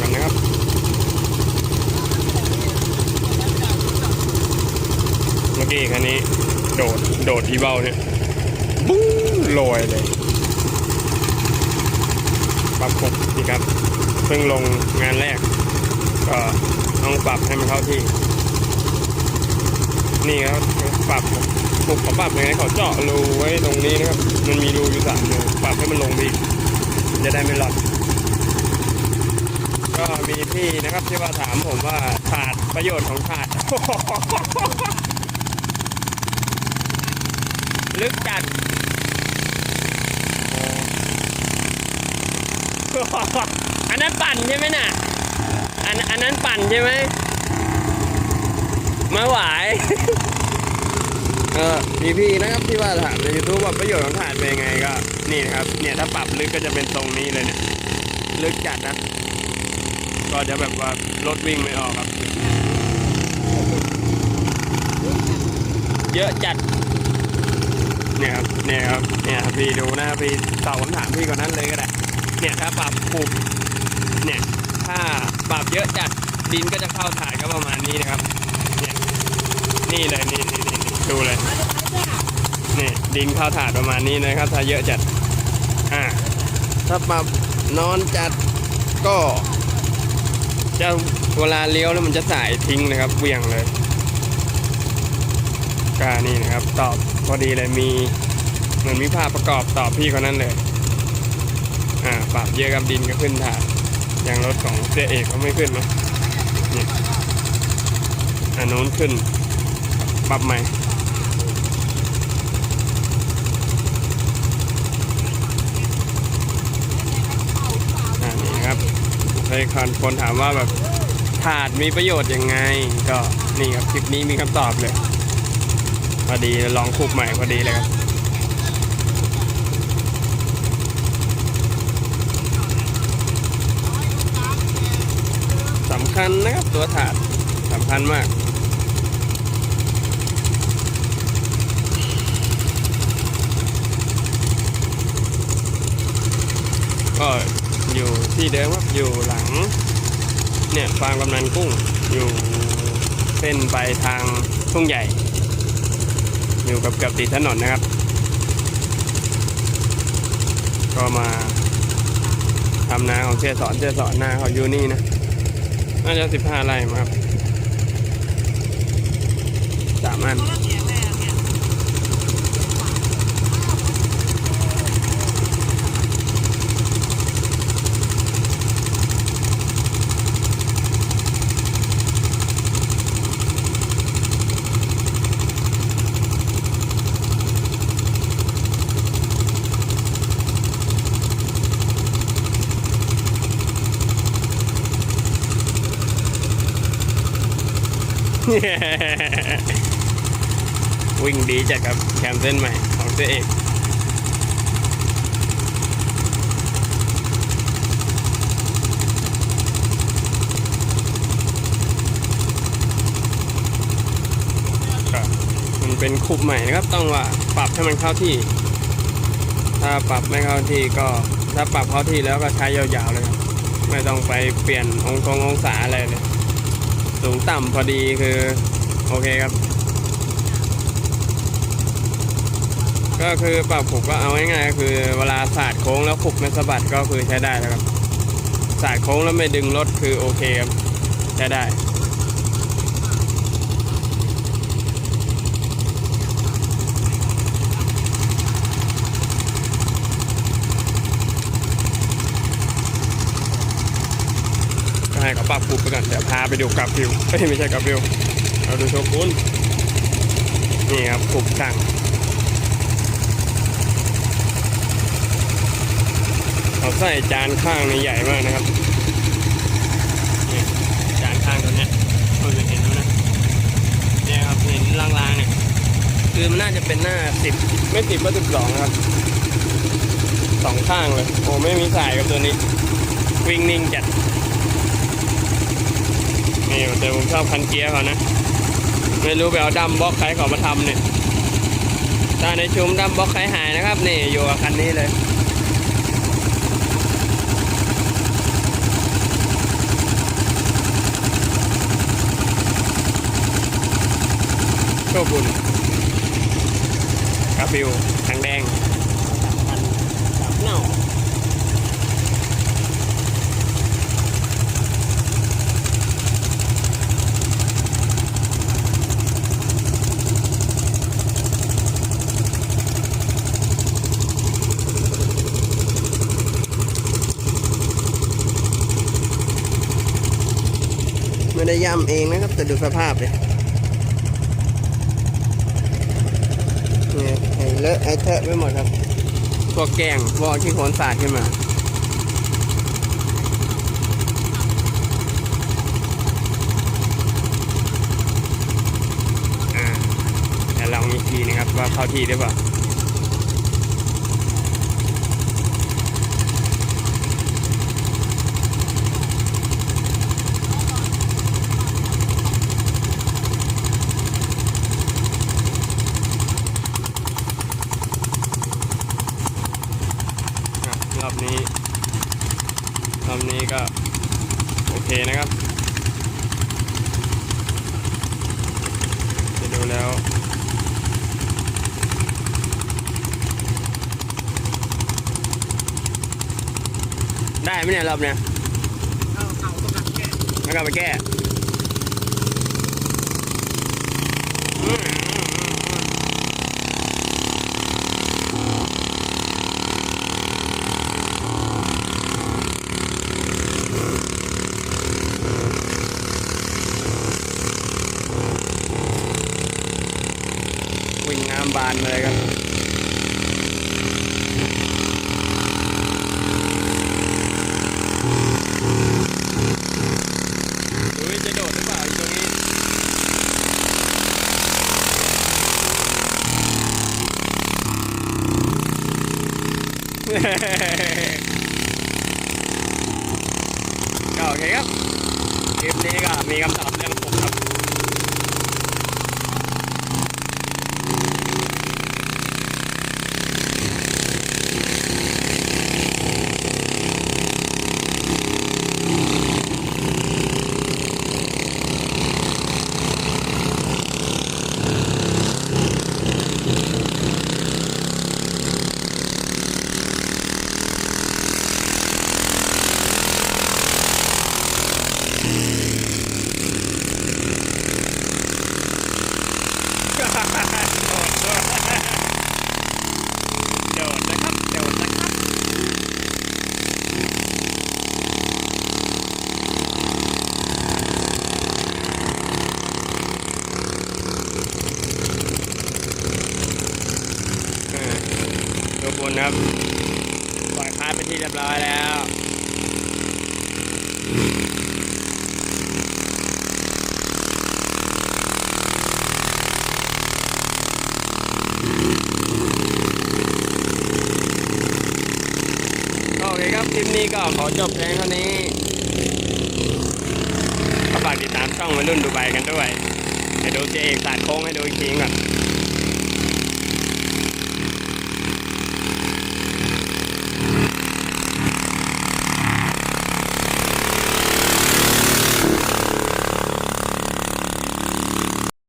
กันนะครับเมื่อกี้คันนี้โดดโดดอีเบลเนี่ยปุ้งลอยเลยปรับปกนี่ครับเพิ่งลงงานแรก ก็ต้องปรับให้มันเข้าที่ นี่ครับปรับปรับเขาปรับยังไงเขาเจาะรูไว้ตรงนี้นะครับ มันมีรูอยู่สามรูปรับให้มันลงไปอีจะได้ไม่หลอด ก็มีที่นะครับที่ว่าถามผมว่าถาดประโยชน์ของถาด ลึกจัดอันนั้นปั่นใช่ไหมน่ะ อันอันนั้นปั่นใช่ไหมมาหวายเออมีพี่นะครับที่ว่าถามในยูทูบว่าประโยชน์ของถาดเป็นยังไงก็ นี่นะครับ เนี่ยถ้าปรับลึกก็จะเป็นตรงนี้เลยเนี่ย ลึกจัดนะ ก็จะแบบว่ารถวิ่งไม่ออกครับ เยอะจัด เนี่ยครับ เนี่ยครับ เนี่ยครับพี่ดูนะพี่ตอบคำถามพี่ก่อนนั้นเลยก็ได้ เนี่ยถ้าปรับปุบเนี่ยถ้าปรับเยอะจัดดินก็จะเข้าถ่ายก็ประมาณนี้นะครับ เนี่ยนี่เลยนี่นี่นี่นี่ดูเลยนี่ดินเข้าถาดประมาณนี้นะครับ ถ้าเยอะจัด อ่า ถ้าปรับนอนจัดก็ จะเวลาเลี้ยวแล้วมันจะสายทิ้งนะครับเวี่ยงเลยก็นี่นะครับ ตอบพอดีเลยมีเหมือนมีภาพประกอบตอบพี่คนนั้นเลยอ่าปรับเยอะกับดินก็ขึ้นถาดอย่างรถของเสียเอกเขาไม่ขึ้นเนาะนี่อันนู้นขึ้นปรับใหม่อ่านี่ครับ เคยคนคนถามว่าแบบถาดมีประโยชน์ยังไง ก็นี่ครับคลิปนี้มีคำตอบเลยพอดีลองคุกใหม่พอดีเลยครับสำคัญนะครับตัวถาดสำคัญมากก็ อยู่ที่เดิมครับอยู่หลังเนี่ยฟาร์มกำนันกุ้งอยู่เส้นไปทางทุ่งใหญ่ อยู่กับกับติดถนนนะครับ ก็มาทำนาของเชี่ยสอนเชี่ยสอนนาเขาอยู่นี่นะน่าจะสิบห้าไร่ครับสามอัน วิ่งดีจัดกับแคมเส้นใหม่ของเจ๊เอกมันเป็นคูปใหม่นะครับ ต้องว่าปรับให้มันเข้าที่ ถ้าปรับไม่เข้าที่ก็ถ้าปรับเข้าที่แล้วก็ใช้ยาวๆเลยครับ ไม่ต้องไปเปลี่ยนองค์ทรงองศาอะไรเลย สูงต่ำพอดีคือ โอเคครับ ก็คือปรับผุกก็เอาง่ายๆก็คือเวลาสาดโค้งแล้วผุกไม่สะบัดก็คือใช้ได้แล้วครับสาดโค้งแล้วไม่ดึงรถคือโอเคครับ ใช้ได้ ก็ให้เขาปรับปรุงไปก่อนเดี๋ ยวพาไปดูกับฟิวเอ้ยไม่ใช่กับฟิวเราดูโชกุนนี่ครับปลูกสั่งเขาใส่จานข้างนี่ใหญ่มากนะครับนี่จานข้างตัวเนี้ยคนจะเห็นแล้วนะเนี่ยครับเห็นลางๆเนี่ยคือมันน่าจะเป็นหน้าสิบไม่สิบก็สิบสองครับสองข้างเลยโอ้ไม่มีสายกับตัวนี้วิ่งนิ่งจัด นี่แต่ผมชอบคันเกียร์เขานะ ไม่รู้ไปเอาดัมบล็อกใครเขามาทำเนี่ยตาในชุมดัมบล็อกใครหายนะครับ นี่อยู่กับคันนี้เลยโชคบุญกาฟิวทาง ไม่ได้ย่ำเองนะครับแต่ดูสภาพเลยเนี่ยไอ้เลอะไอ้เทอะไปหมดครับพวกแกงพวกที่โคนสาดขึ้นมาอ่าเดี๋ยวลองอีกทีนะครับว่าเข้าที่หรือเปล่าอะรอบนี้ รอบนี้ก็ โอเคนะครับจะดู แล้วได้ไหมเนี่ยรอบเนี้ยเอาเอาต้องการแก้ต้องก็ไปแก้อืมอืมอืมวิ่ งน้ำบานมาเลยครับดูดิจะโดดหรือเปล่าอีกตรงนี้ก็โอเคครับ คลิปนี้ก็มีคำตอบเรื่องผมครับ โดดนะครับ โดดนะครับ เออทุกคนครับ ปล่อยคาร์ดไปที่เรียบร้อยแล้ว โอเคครับ คลิปนี้ก็ขอ จบเพลงเท่านี้ก็ฝากติดตามช่องวัยรุ่นดูใบกันด้วยให้ดูเจเอกสาดโค้งให้ดูอีกทีก่อน